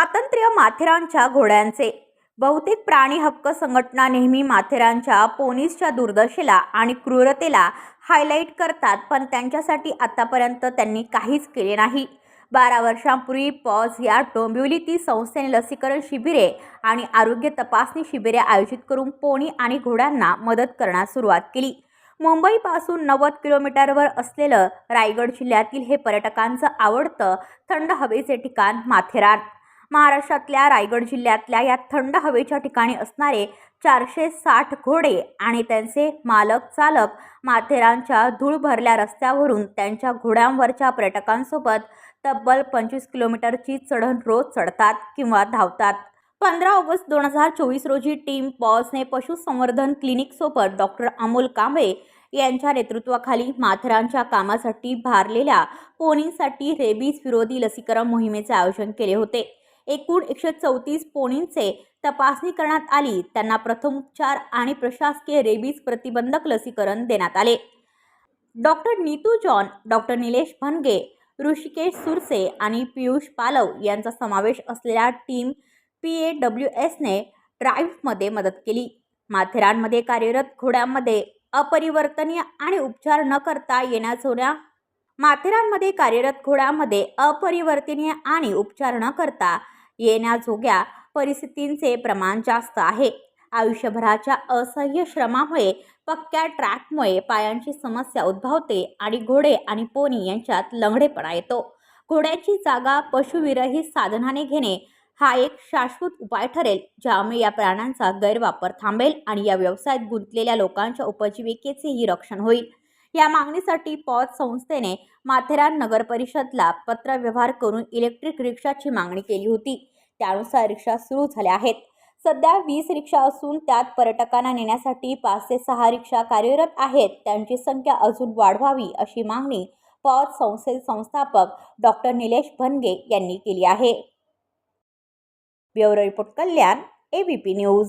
स्वातंत्र्य माथेरानच्या घोड्यांचे. बहुतेक प्राणी हक्क संघटना नेहमी माथेरानच्या पोनीसच्या दुर्दशेला आणि क्रूरतेला हायलाईट करतात पण त्यांच्यासाठी आतापर्यंत त्यांनी काहीच केले नाही. बारा वर्षांपूर्वी पॉज या डोंबिवलीतील संस्थेने लसीकरण शिबिरे आणि आरोग्य तपासणी शिबिरे आयोजित करून पोणी आणि घोड्यांना मदत करण्यास सुरुवात केली. मुंबईपासून नव्वद किलोमीटरवर असलेलं रायगड जिल्ह्यातील हे पर्यटकांचं आवडतं थंड हवेचे ठिकाण माथेरान. महाराष्ट्रातल्या रायगड जिल्ह्यातल्या या थंड हवेच्या ठिकाणी असणारे चारशे साठ घोडे आणि त्यांचे मालक चालक माथेरानच्या धूळ भरल्या रस्त्यावरून त्यांच्या घोड्यांवरच्या पर्यटकांसोबत तब्बल पंचवीस किलोमीटरची चढण रोज चढतात किंवा धावतात. पंधरा ऑगस्ट दोन हजार चोवीस रोजी टीम पॉजने पशुसंवर्धन क्लिनिकसोबत डॉक्टर अमोल कांबळे यांच्या नेतृत्वाखाली माथेरानच्या कामासाठी भारलेल्या पोनींसाठी रेबीज विरोधी लसीकरण मोहिमेचे आयोजन केले होते. एकूण एकशे चौतीस पोणींचे तपासणी करण्यात आली. त्यांना प्रथमोपचार आणि प्रशासकीय रेबीज प्रतिबंधक लसीकरण देण्यात आले. Doctor Neetu John doctor Nilesh Bhange Rishikesh Surse आणि पियुष पालव यांचा समावेश असलेल्या टीम पी ए डब्ल्यू एसने ड्राईव्हमध्ये मदत केली. माथेरानमध्ये कार्यरत घोड्यांमध्ये अपरिवर्तनीय आणि उपचार न करता येण्याजोग्या माथेरानमध्ये कार्यरत घोडामध्ये अपरिवर्तनीय आणि उपचार न करता येण्याजोग्या परिस्थितींचे प्रमाण जास्त आहे. आयुष्यभराच्या असह्य श्रमामुळे पक्क्या ट्रॅकमुळे पायांची समस्या उद्भवते आणि घोडे आणि पोनी यांच्यात लंगडेपणा येतो. घोड्याची जागा पशुविरहित साधनाने घेणे हा एक शाश्वत उपाय ठरेल ज्यामुळे या प्राण्यांचा गैरवापर थांबेल आणि या व्यवसायात गुंतलेल्या लोकांच्या उपजीविकेचेही रक्षण होईल. या मागणीसाठी पॉज संस्थेने माथेरान नगर परिषदला पत्रव्यवहार करून इलेक्ट्रिक रिक्षाची मागणी केली होती. त्यानुसार रिक्षा सुरू झाल्या आहेत. सध्या वीस रिक्षा असून त्यात पर्यटकांना नेण्यासाठी पाच ते सहा रिक्षा कार्यरत आहेत. त्यांची संख्या अजून वाढवावी अशी मागणी पॉज संस्थेचे संस्थापक डॉक्टर निलेश भनगे यांनी केली आहे. Bureau report Kalyan ABP news.